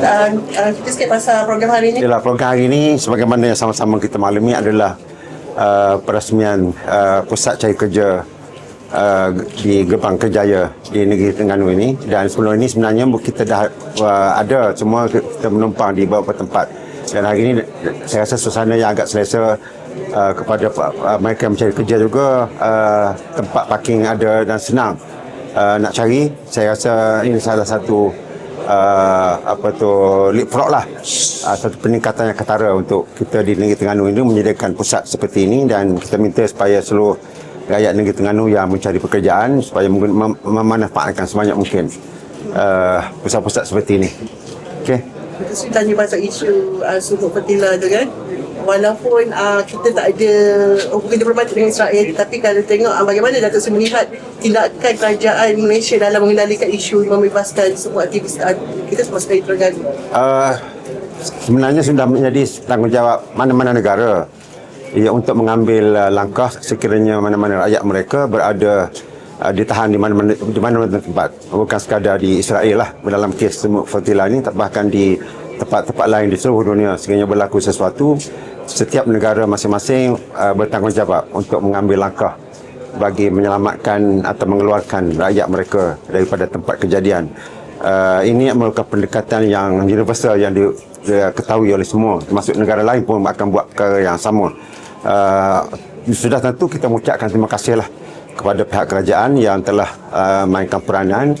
Kita sikit pasal program hari ini. Yalah, program hari ini sebagaimana yang sama-sama kita maklumi adalah uh, perasmian uh, pusat cari kerja uh, di Gebang Kerjaya di negeri Terengganu ini. Dan sebelum ini sebenarnya kita dah uh, ada semua kita menumpang di beberapa tempat. Dan hari ini saya rasa suasana yang agak selesa uh, kepada uh, mereka yang mencari kerja juga uh, tempat parking ada dan senang uh, nak cari. Saya rasa ini salah satu uh, apa tu leapfrog lah. Uh, satu peningkatan yang ketara untuk kita di negeri Terengganu ini menyediakan pusat seperti ini dan kita minta supaya seluruh rakyat negeri Terengganu yang mencari pekerjaan supaya mem- mem- memanfaatkan sebanyak mungkin uh, pusat-pusat seperti ini. Okey? Kita tanya pasal isu uh, sumber fertila tu kan. Walaupun uh, kita tak ada hubungan diplomatik dengan Israel tapi kalau tengok uh, bagaimana Datuk Seri melihat tindakan kerajaan Malaysia dalam mengendalikan isu membebaskan semua aktivis uh, kita semua sekali Terengganu. uh, sebenarnya sudah menjadi tanggungjawab mana-mana negara. Ia untuk mengambil uh, langkah sekiranya mana-mana rakyat mereka berada uh, ditahan di mana-mana di mana-mana tempat. Bukan sekadar di Israel lah dalam kes semua fertila ini bahkan di tempat-tempat lain di seluruh dunia. Sekiranya berlaku sesuatu setiap negara masing-masing uh, bertanggungjawab untuk mengambil langkah bagi menyelamatkan atau mengeluarkan rakyat mereka daripada tempat kejadian. Uh, ini merupakan pendekatan yang universal yang di, diketahui oleh semua termasuk negara lain pun akan buat perkara yang sama. Uh, sudah tentu kita mengucapkan terima kasihlah kepada pihak kerajaan yang telah uh, mainkan peranan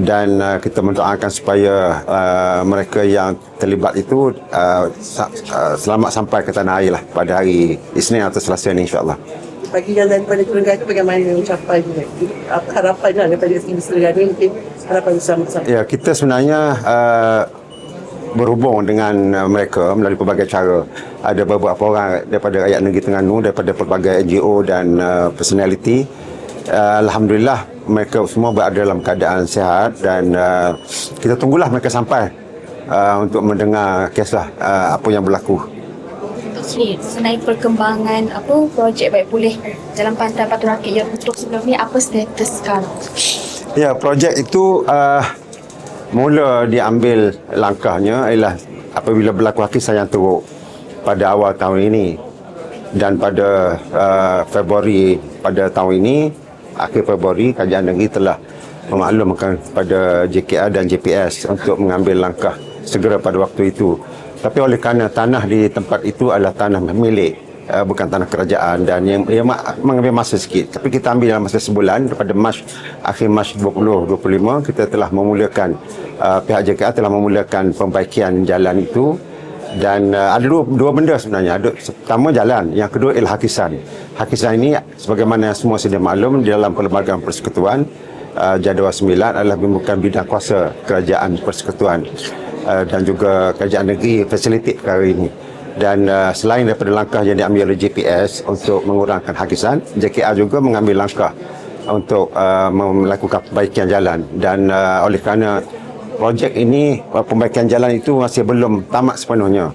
dan uh, kita mendoakan supaya uh, mereka yang terlibat itu uh, sa- uh, selamat sampai ke tanah air lah pada hari Isnin atau Selasa ini insyaAllah. Bagi yang daripada Terengganu bagaimana ucapan apa harapan lah daripada aktivis Terengganu mungkin harapan bersama-sama. Ya, kita sebenarnya uh, berhubung dengan uh, mereka melalui pelbagai cara. Ada beberapa orang daripada rakyat negeri Terengganu, daripada pelbagai NGO dan uh, personality. Uh, Alhamdulillah mereka semua berada dalam keadaan sihat dan uh, kita tunggulah mereka sampai uh, untuk mendengar kisah uh, apa yang berlaku. Mengenai perkembangan apa projek baik pulih Jalan Pantai Batu Rakit yang untuk sebelum ni apa status sekarang? Ya, projek itu uh, mula diambil langkahnya ialah apabila berlaku hakisan yang teruk pada awal tahun ini dan pada uh, Februari pada tahun ini akhir Februari kerajaan negeri telah memaklumkan kepada JKR dan JPS untuk mengambil langkah segera pada waktu itu tapi oleh kerana tanah di tempat itu adalah tanah milik uh, bukan tanah kerajaan dan yang, yang mengambil masa sikit. Tapi kita ambil dalam masa sebulan daripada Mac akhir Mac 2025 kita telah memulakan uh, pihak JKR telah memulakan pembaikian jalan itu. Dan uh, ada dua, dua benda sebenarnya. Ada pertama jalan yang kedua ialah hakisan. Hakisan ini sebagaimana semua sedia maklum di dalam perlembagaan persekutuan uh, jadual 9 adalah bukan bidang kuasa kerajaan persekutuan uh, dan juga kerajaan negeri facilitate perkara ini. Dan uh, selain daripada langkah yang diambil oleh JPS untuk mengurangkan hakisan JKR juga mengambil langkah untuk uh, melakukan perbaikan jalan. Dan uh, oleh kerana projek ini uh, pembaikan jalan itu masih belum tamat sepenuhnya.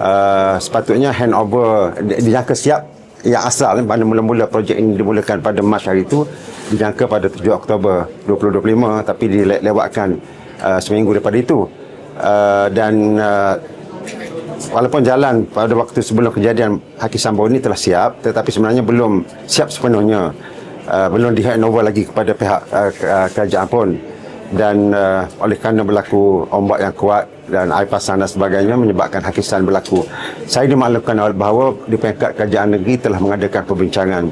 Uh, sepatutnya handover di- dijangka siap yang asal pada mula-mula projek ini dimulakan pada Mac hari itu dijangka pada 7 Oktober 2025 tapi dilewatkan uh, seminggu daripada itu uh, dan uh, walaupun jalan pada waktu sebelum kejadian Haki Sambo ini telah siap tetapi sebenarnya belum siap sepenuhnya. Uh, belum di handover lagi kepada pihak uh, ke- kerajaan pun. Dan uh, oleh kerana berlaku ombak yang kuat dan air pasang dan sebagainya menyebabkan hakisan berlaku. Saya dimaklumkan bahawa di peringkat kerajaan negeri telah mengadakan perbincangan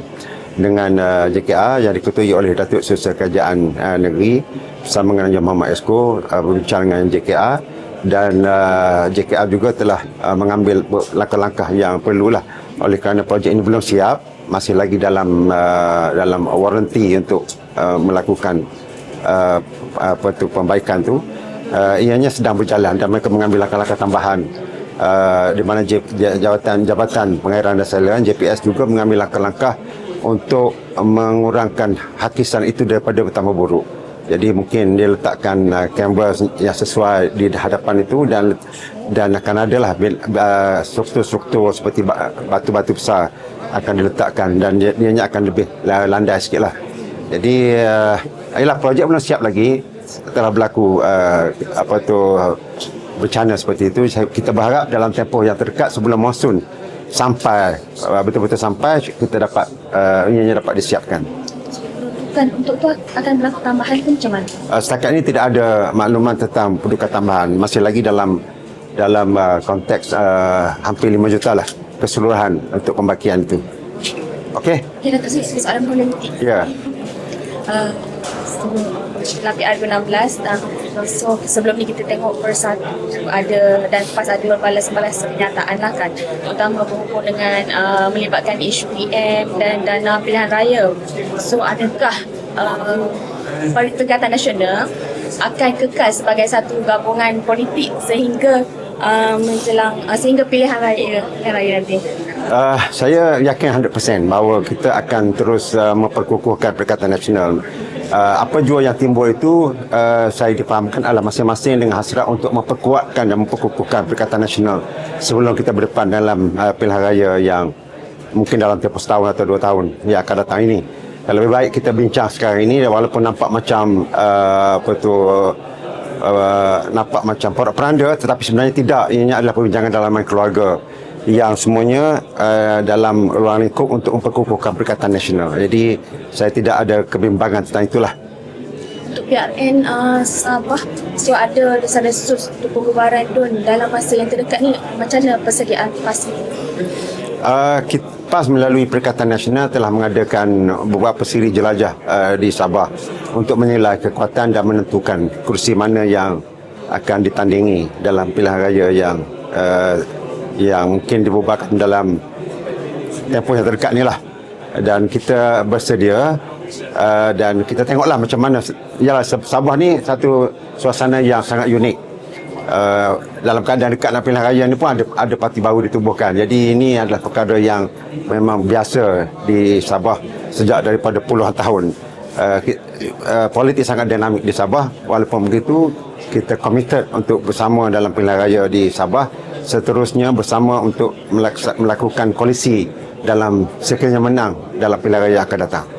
dengan uh, JKR yang diketuai oleh Datuk Seri Kerajaan uh, Negeri bersama dengan Muhammad Esko uh, berbincang dengan JKR dan uh, JKR juga telah uh, mengambil langkah-langkah yang perlulah. Oleh kerana projek ini belum siap masih lagi dalam uh, dalam waranti untuk uh, melakukan uh, apa tu pembaikan tu. Uh, ianya sedang berjalan dan mereka mengambil langkah-langkah tambahan. Uh, di mana jabatan jabatan pengairan dan saliran JPS juga mengambil langkah-langkah untuk mengurangkan hakisan itu daripada bertambah buruk jadi mungkin dia letakkan uh, kamera yang sesuai di hadapan itu dan dan akan adalah uh, struktur-struktur seperti ba- batu-batu besar akan diletakkan dan dia, dianya akan lebih la- landai sikit lah. Jadi uh, ialah projek belum siap lagi telah berlaku uh, apa tu bencana seperti itu kita berharap dalam tempoh yang terdekat sebelum monsun sampai uh, betul-betul sampai kita dapat uh, ianya dapat disiapkan Kan untuk tu akan berlaku tambahan pun macam mana? uh, setakat ini tidak ada makluman tentang pendudukan tambahan. Masih lagi dalam dalam uh, konteks uh, hampir 5 juta lah keseluruhan untuk pembakian itu. Okey? Okay, Datuk Seri, soalan politik. ya. Uh, so, dalam PR 2016 uh, so sebelum ni kita tengok persatu ada dan pas ada balas-balas kenyataan lah kan. Terutama berhubung dengan uh, melibatkan isu PM dan dana pilihan raya. So adakah uh, Perikatan Nasional akan kekal sebagai satu gabungan politik sehingga uh, menjelang uh, sehingga pilihan raya pilihan raya nanti? Uh, saya yakin 100% bahawa kita akan terus uh, memperkukuhkan Perikatan Nasional. Uh, apa jua yang timbul itu uh, saya difahamkan adalah masing-masing dengan hasrat untuk memperkuatkan dan memperkukuhkan Perikatan Nasional sebelum kita berdepan dalam uh, pilihan raya yang mungkin dalam tempoh setahun atau dua tahun yang akan datang ini. Uh, lebih baik kita bincang sekarang ini walaupun nampak macam uh, apa tu uh, nampak macam porak peranda tetapi sebenarnya tidak ianya adalah perbincangan dalaman keluarga yang semuanya uh, dalam ruang lingkup untuk memperkukuhkan Perikatan Nasional. Jadi saya tidak ada kebimbangan tentang itulah. untuk PRN uh, Sabah so ada desas-desus untuk pembubaran DUN dalam masa yang terdekat ni macam mana persediaan pasti Uh, kita, PAS melalui Perikatan Nasional telah mengadakan beberapa siri jelajah uh, di Sabah untuk menilai kekuatan dan menentukan kursi mana yang akan ditandingi dalam pilihan raya yang uh, yang mungkin dibubarkan dalam tempoh yang terdekat ni lah dan kita bersedia uh, dan kita tengoklah macam mana yalah Sabah ni satu suasana yang sangat unik uh, dalam keadaan dekat dalam pilihan raya ni pun ada ada parti baru ditubuhkan. Jadi ini adalah perkara yang memang biasa di Sabah sejak daripada puluhan tahun. Uh, uh, politik sangat dinamik di Sabah walaupun begitu kita committed untuk bersama dalam pilihan raya di Sabah seterusnya bersama untuk melakukan koalisi dalam sekiranya menang dalam pilihan raya akan datang.